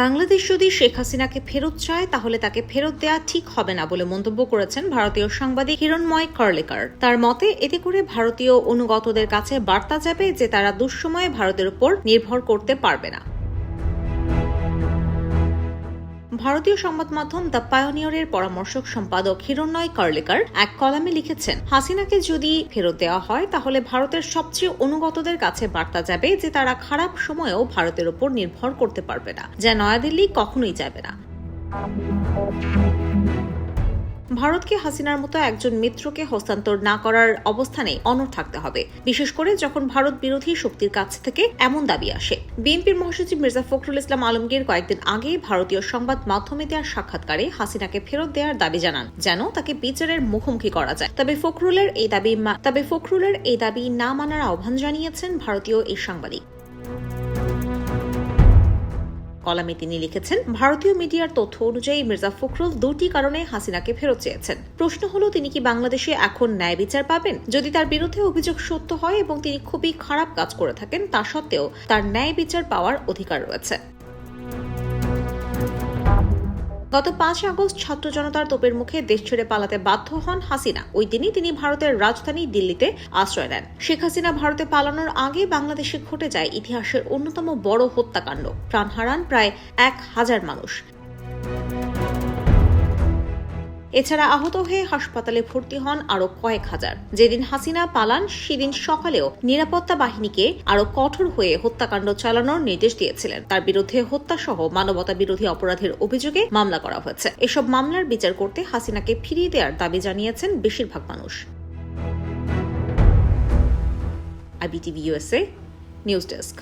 বাংলাদেশ যদি শেখ হাসিনাকে ফেরত চায়, তাহলে তাকে ফেরত দেয়া ঠিক হবে না বলে মন্তব্য করেছেন ভারতীয় সাংবাদিক হিরণময় কার্লেকার। তার মতে, এতে করে ভারতীয় অনুগতদের কাছে বার্তা যাবে যে তারা দুঃসময়ে ভারতের উপর নির্ভর করতে পারবে না। ভারতীয় সংবাদ মাধ্যম দ্য পায়োনিয়রের পরামর্শক সম্পাদক হিরণ্ময় কার্লেকার এক কলামে লিখেছেন, হাসিনাকে যদি ফেরত দেওয়া হয়, তাহলে ভারতের সবচেয়ে অনুগতদের কাছে বার্তা যাবে যে তারা খারাপ সময়েও ভারতের উপর নির্ভর করতে পারবে না, যা নয়াদিল্লি কখনোই যাবে না। ভারতকে হাসিনার মতো একজন মিত্রকে হস্তান্তর না করার অবস্থানে অনড় থাকতে হবে। বিশেষ করে যখন ভারত বিরোধী শক্তির কাছ থেকে এমন দাবি আসে। বিএনপির মহাসচিব মির্জা ফখরুল ইসলাম আলমগীর কয়েকদিন আগে ভারতীয় সংবাদ মাধ্যমে দেওয়ার সাক্ষাৎকারে হাসিনাকে ফেরত দেওয়ার দাবি জানান, যেন তাকে বিচারের মুখোমুখি করা যায়। তবে ফখরুলের এই দাবি তবে ফখরুলের এই দাবি না মানার আহ্বান জানিয়েছেন ভারতীয় এই সাংবাদিক। কলামে তিনি লিখেছেন, ভারতীয় মিডিয়ার তথ্য অনুযায়ী মির্জা ফখরুল দুটি কারণে হাসিনাকে ফেরত চেয়েছেন। প্রশ্ন হলো, তিনি কি বাংলাদেশে এখন ন্যায় বিচার পাবেন? যদি তার বিরুদ্ধে অভিযোগ সত্য হয় এবং তিনি খুবই খারাপ কাজ করে থাকেন, তা সত্ত্বেও তার ন্যায় বিচার পাওয়ার অধিকার রয়েছে। গত পাঁচ আগস্ট ছাত্র জনতার তোপের মুখে দেশ ছেড়ে পালাতে বাধ্য হন হাসিনা। ওই দিনই তিনি ভারতের রাজধানী দিল্লিতে আশ্রয় নেন। শেখ হাসিনা ভারতে পালানোর আগে বাংলাদেশে ঘটে যায় ইতিহাসের অন্যতম বড় হত্যাকাণ্ড। প্রাণ হারান প্রায় এক হাজার মানুষ। এছাড়া আহত হয়ে হাসপাতালে ভর্তি হন আরও কয়েক হাজার। যেদিন হাসিনা পালান, সেদিন সকালেও নিরাপত্তা বাহিনীকে আরও কঠোর হয়ে হত্যাকাণ্ড চালানোর নির্দেশ দিয়েছিলেন। তার বিরুদ্ধে হত্যাসহ মানবতা বিরোধী অপরাধের অভিযোগে মামলা করা হয়েছে। এসব মামলার বিচার করতে হাসিনাকে ফিরিয়ে দেওয়ার দাবি জানিয়েছেন বেশিরভাগ মানুষ। IBTV USA news desk.